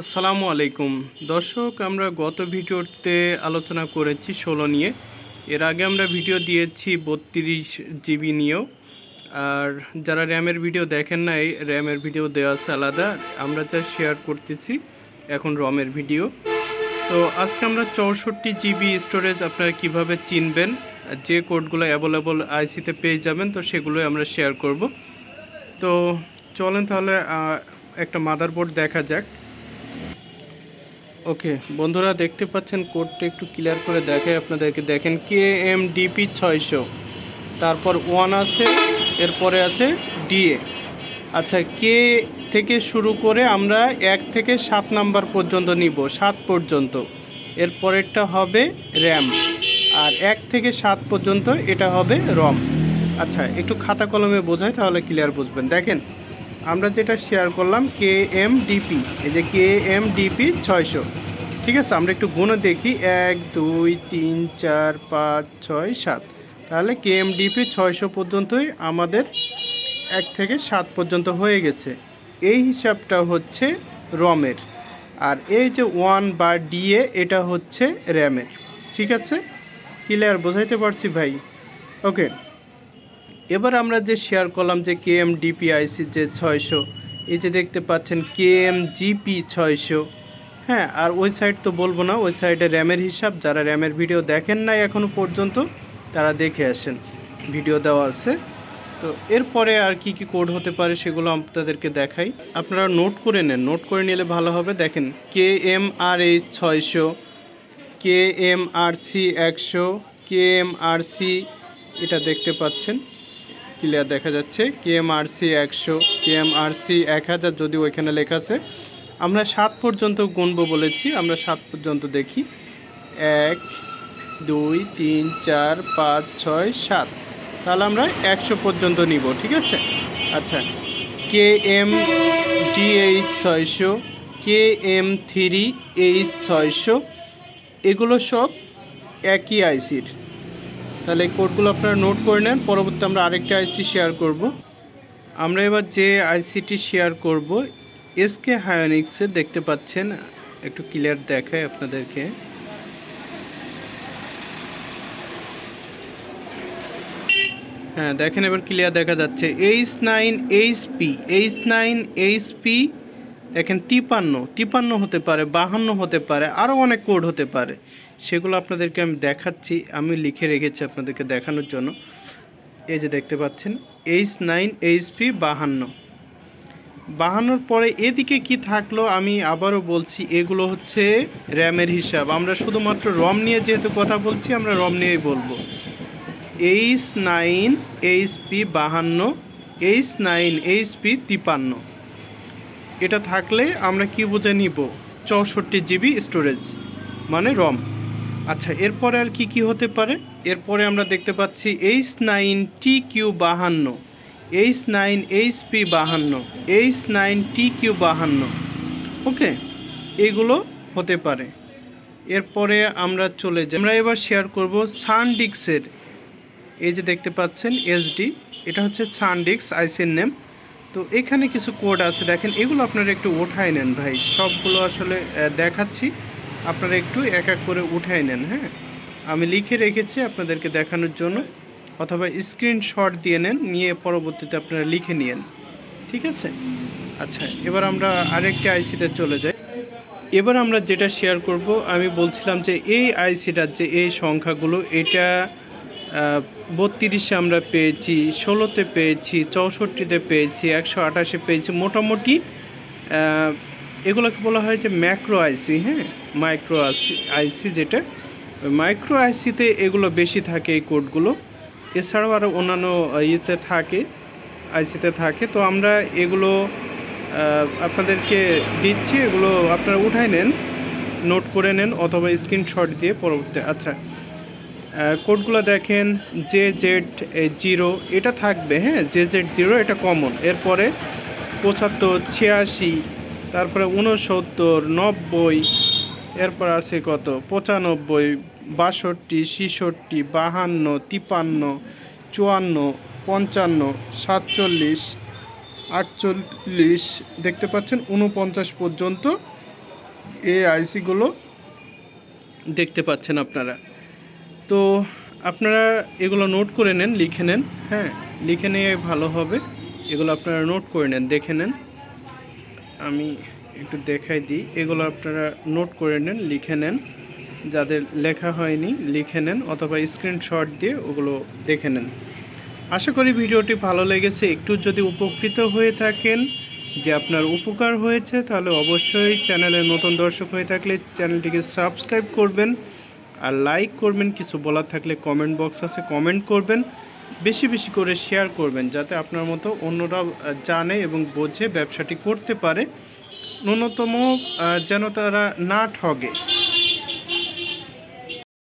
আসসালামু আলাইকুম। দর্শক, আমরা গত ভিডিওতে আলোচনা করেছি ষোলো নিয়ে। এর আগে আমরা ভিডিও দিয়েছি বত্রিশ জিবি নিয়েও। আর যারা র্যামের ভিডিও দেখেন নাই, র্যামের ভিডিও দেওয়া আছে আলাদা। আমরা যা শেয়ার করতেছি, এখন রমের ভিডিও। তো আজকে আমরা চৌষট্টি জিবি স্টোরেজ আপনারা কীভাবে চিনবেন, যে কোডগুলো অ্যাভেলেবল আইসিতে পেয়ে যাবেন, তো সেগুলোই আমরা শেয়ার করব। তো চলেন তাহলে একটা মাদারবোর্ড দেখা যাক। ওকে, বন্ধুরা দেখতে পাচ্ছেন কোডটা একটু ক্লিয়ার করে দেখে আপনাদেরকে। দেখেন কে এম ডিপি ছয়শো, তারপর ওয়ান আছে, এরপরে আছে ডিএ আচ্ছা কে থেকে শুরু করে আমরা এক থেকে সাত নাম্বার পর্যন্ত নিব, সাত পর্যন্ত। এর পরেরটা হবে র্যাম আর এক থেকে সাত পর্যন্ত এটা হবে রম আচ্ছা একটু খাতা কলমে বোঝায় তাহলে ক্লিয়ার বুঝবেন। দেখেন আমরা যেটা শেয়ার করলাম কে এম ডিপি এই যে কে এম ডিপি ছয়শো। ঠিক আছে, আমরা একটু গুণে দেখি। এক, দুই, তিন, চার, পাঁচ, ছয়, সাত। তাহলে কে এম ডিপি ছয়শো পর্যন্তই আমাদের এক থেকে সাত পর্যন্ত হয়ে গেছে। এই হিসাবটা হচ্ছে রমের। আর এই যে ওয়ান বা ডিএ এটা হচ্ছে র্যামের। ঠিক আছে? ক্লিয়ার বোঝাইতে পারছি ভাই? ওকে এবার আমরা যে শেয়ার করলাম যে কে এম ডিপিআইসি যে ছয়শো, এই যে দেখতে পাচ্ছেন কে এম জিপি ছয়শো। হ্যাঁ আর ওই সাইড তো বলব না, ওই সাইডে র্যামের হিসাব, যারা র্যামের ভিডিও দেখেন নাই এখনও পর্যন্ত, তারা দেখে আসেন ভিডিও দেওয়া আছে। তো এরপরে আর কি কি কোড হতে পারে সেগুলো আপনাদেরকে দেখাই। আপনারা নোট করে নেন নোট করে নিলে ভালো হবে। দেখেন কে এম আর এইচ ছয়শো কে এম আর সি একশো কে এম আর সি এটা দেখতে পাচ্ছেন। ক্লিয়ার দেখা যাচ্ছে। কে এম আর সি একশো কে এম আর সি এক হাজার যদি ওইখানে লেখা আছে। আমরা সাত পর্যন্ত গুনবো বলেছি, আমরা সাত পর্যন্ত দেখি। এক, দুই, তিন, চার, পাঁচ, ছয়, সাত। তাহলে আমরা একশো পর্যন্ত নিব, ঠিক আছে? আচ্ছা কে এম ডিএইচ ছয়শো কে এম থ্রি এইচ ছয়শো, এগুলো সব একই আইসির তাহলে এই কোডগুলো আপনারা নোট করে নেন পরবর্তী আমরা আরেকটা আইসি শেয়ার করব। আমরা এবার যে আইসিটি শেয়ার করব এসকে হায়োনিক্সে দেখতে পাচ্ছেন, একটু ক্লিয়ার দেখায় আপনাদেরকে। হ্যাঁ দেখেন এবার ক্লিয়ার দেখা যাচ্ছে। H nine H P H nine H P দেখেন তিপান্ন তিপান্ন হতে পারে, বাহান্ন হতে পারে আরও অনেক কোড হতে পারে। সেগুলো আপনাদেরকে আমি দেখাচ্ছি, আমি লিখে রেখেছি আপনাদেরকে দেখানোর জন্য। এই যে দেখতে পাচ্ছেন এইচ নাইন এইচ পি বাহান্ন। বাহান্নর পরে এদিকে কি থাকল আমি আবারও বলছি, এগুলো হচ্ছে র্যামের হিসাব। আমরা শুধুমাত্র রম নিয়ে যেহেতু কথা বলছি, আমরা রম নিয়েই বলব। এইচ নাইন এইচ পি বাহান্ন এইচ নাইন এইচ পি তিপান্ন। এটা থাকলে আমরা কি বুঝে নিব? চৌষট্টি জিবি স্টোরেজ মানে রম। আচ্ছা এরপরে আর কি কি হতে পারে? এরপরে আমরা দেখতে পাচ্ছি এইচ নাইন টি কিউ বাহান্ন। এইচ নাইন এইচ পি বাহান্ন। এইচ নাইন টি কিউ বাহান্ন। ওকে এগুলো হতে পারে। এরপরে আমরা চলে যাই। আমরা এবার শেয়ার করব সানডিক্সের এই যে দেখতে পাচ্ছেন এসডি এটা হচ্ছে সানডিক্স আইসির নেম তো এখানে কিছু কোড আছে। দেখেন, এগুলো আপনারা একটু উঠাই নেন ভাই। সবগুলো আসলে দেখাচ্ছি। আপনারা একটু এক এক করে উঠাই নেন হ্যাঁ? আমি লিখে রেখেছি আপনাদেরকে দেখানোর জন্য, অথবা স্ক্রিনশট দিয়ে নেন, নিয়ে পরবর্তীতে আপনারা লিখে নিয়েন, ঠিক আছে? আচ্ছা এবার আমরা আরেকটি আইসিতে চলে যাই। এবার আমরা যেটা শেয়ার করব, আমি বলছিলাম যে এই আইসিটার যে এই সংখ্যাগুলো, এটা বত্রিশে আমরা পেয়েছি, ষোলোতে পেয়েছি, চৌষট্টিতে পেয়েছি, একশো আঠাশে পেয়েছি, মোটামুটি এগুলোকে বলা হয় যে ম্যাক্রো আইসি হ্যাঁ? মাইক্রো আইসি আইসি যেটা। মাইক্রো আইসিতে এগুলো বেশি থাকে এই কোডগুলো। এছাড়াও আরও অন্যান্য ইয়েতে থাকে আইসিতে থাকে। তো আমরা এগুলো আপনাদেরকে দিচ্ছি, এগুলো আপনারা উঠাই নেন, নোট করে নেন, অথবা স্ক্রিনশট দিয়ে পরবর্তী আচ্ছা। কোডগুলো দেখেন জে জেড জিরো, এটা থাকবে হ্যাঁ? জে জেড জিরো, এটা কমন। এরপরে পঁচাত্তর, ছিয়াশি তারপরে উনসত্তর নব্বই, এরপর আছে কত? পঁচানব্বই, বাষট্টি, ছিষট্টি, বাহান্ন, তিপান্ন, চুয়ান্ন, পঞ্চান্ন, সাতচল্লিশ, আটচল্লিশ। দেখতে পাচ্ছেন উনপঞ্চাশ পর্যন্ত এই আইসিগুলো দেখতে পাচ্ছেন আপনারা। তো আপনারা এগুলো নোট করে নেন, লিখে নেন হ্যাঁ? লিখে নিয়ে ভালো হবে। এগুলো আপনারা নোট করে নেন, দেখে নেন। আমি একটু দেখাই দিই। এগুলো আপনারা নোট করে নেন, লিখে নেন। যাদের লেখা হয়নি, লিখে নেন অথবা স্ক্রিনশট দিয়ে ওগুলো দেখে নেন। আশা করি ভিডিওটি ভালো লেগেছে। একটু যদি উপকৃত হয়ে থাকেন, যে আপনার উপকার হয়েছে, তাহলে অবশ্যই চ্যানেলে নতুন দর্শক হয়ে থাকলে চ্যানেলটিকে সাবস্ক্রাইব করবেন। আর লাইক করবেন, কিছু বলার থাকলে কমেন্ট বক্স আছে কমেন্ট করবেন। বেশি বেশি করে শেয়ার করবেন যাতে আপনার মতো অন্যরা জানে এবং বোঝে ব্যবসাটি করতে পারে। ন্যূনতম যেন তারা না ঠগে।